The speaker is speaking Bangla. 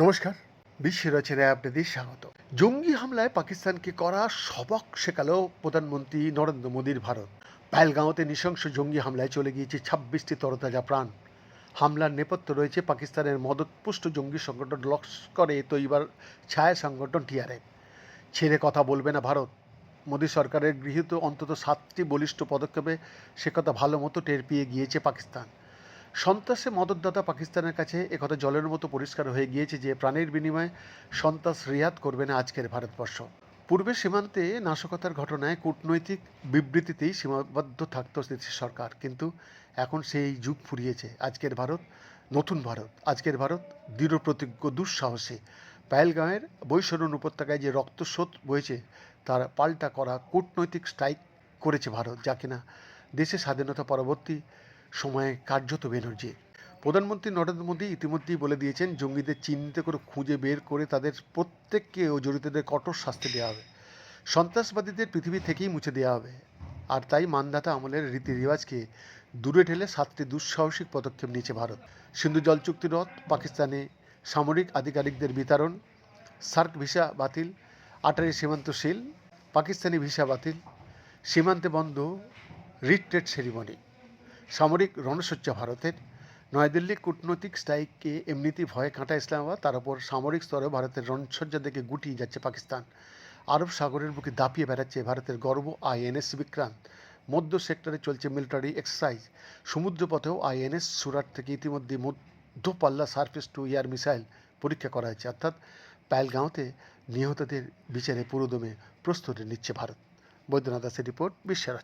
নমস্কার, বিশ্ব রচনায় আপনাদের স্বাগত। জঙ্গি হামলায় পাকিস্তানকে করা সবক শেখালো প্রধানমন্ত্রী নরেন্দ্র মোদীর ভারত। পায়েলগাঁওতে নৃশংস জঙ্গি হামলায় চলে গিয়েছে ছাব্বিশটি তরতাজা প্রাণ। হামলার নেপথ্য রয়েছে পাকিস্তানের মদতপুষ্ট জঙ্গি সংগঠন লস্করে তৈবার ছায়া সংগঠন টিআরএফ ছেড়ে কথা বলবে না ভারত। মোদী সরকারের গৃহীত অন্তত সাতটি বলিষ্ঠ পদক্ষেপে সে কথা ভালো মতো টের পেয়ে গিয়েছে পাকিস্তান। সন্ত্রাসে মদতদাতা পাকিস্তানের কাছে একথা জলের মতো পরিষ্কার হয়ে গিয়েছে যে প্রাণের বিনিময়ে সন্ত্রাস রিয়াদ করবে না আজকের ভারতবর্ষ। পূর্বে সীমান্তে নাশকতার ঘটনায় কূটনৈতিক বিবৃতিতেই সীমাবদ্ধ থাকত দেশের সরকার, কিন্তু এখন সেই যুগ ফুরিয়েছে। আজকের ভারত নতুন ভারত। আজকের ভারত দৃঢ় প্রতিজ্ঞ দুঃসাহসী। পায়েলগাঁয়ের বৈশরণ উপত্যকায় যে রক্তস্রোত বয়েছে তার পাল্টা করা কূটনৈতিক স্ট্রাইক করেছে ভারত, যা কিনা দেশের স্বাধীনতা পরবর্তী সময়ে কার্যত ব্যানার্জি প্রধানমন্ত্রী নরেন্দ্র মোদী ইতিমধ্যেই বলে দিয়েছেন, জঙ্গিদের চিহ্নিত করে খুঁজে বের করে তাদের প্রত্যেককে ও জড়িতদের কঠোর শাস্তি দেওয়া হবে। সন্ত্রাসবাদীদের পৃথিবী থেকেই মুছে দেওয়া হবে। আর তাই মানদাতা আমলের রীতি রেওয়াজকে দূরে ঠেলে সাতটি দুঃসাহসিক পদক্ষেপ নিয়েছে ভারত। সিন্ধু জল চুক্তি রদ, পাকিস্তানে সামরিক আধিকারিকদের বিতরণ, সার্ক ভিসা বাতিল, আটারি সীমান্ত সিল পাকিস্তানি ভিসা বাতিল, সীমান্তে বন্ধ রিট্রেট সেরিমনি। সামরিক রণসজ্জা ভারতের। নয়াদিল্লি কূটনৈতিক স্ট্রাইককে এমনিতেই ভয়ে কাঁটা ইসলামাবাদ, তার উপর সামরিক স্তরে ভারতের রণসজ্জা দেখে গুটিয়ে যাচ্ছে পাকিস্তান। আরব সাগরের বুকে দাপিয়ে বেড়াচ্ছে ভারতের গর্ব আইএনএস বিক্রান্ত। মধ্য সেক্টরে চলছে মিলিটারি এক্সারসাইজ। সমুদ্রপথেও আইএনএস সুরাট থেকে ইতিমধ্যে মধ্যপাল্লা সার্ফেস টু এয়ার মিসাইল পরীক্ষা করা হয়েছে। অর্থাৎ পায়েলগাঁওতে নিহতদের বিচারে পুরোদমে প্রস্তুতি নিচ্ছে ভারত। বৈদ্যনাথ দাসের রিপোর্ট বিশ্বের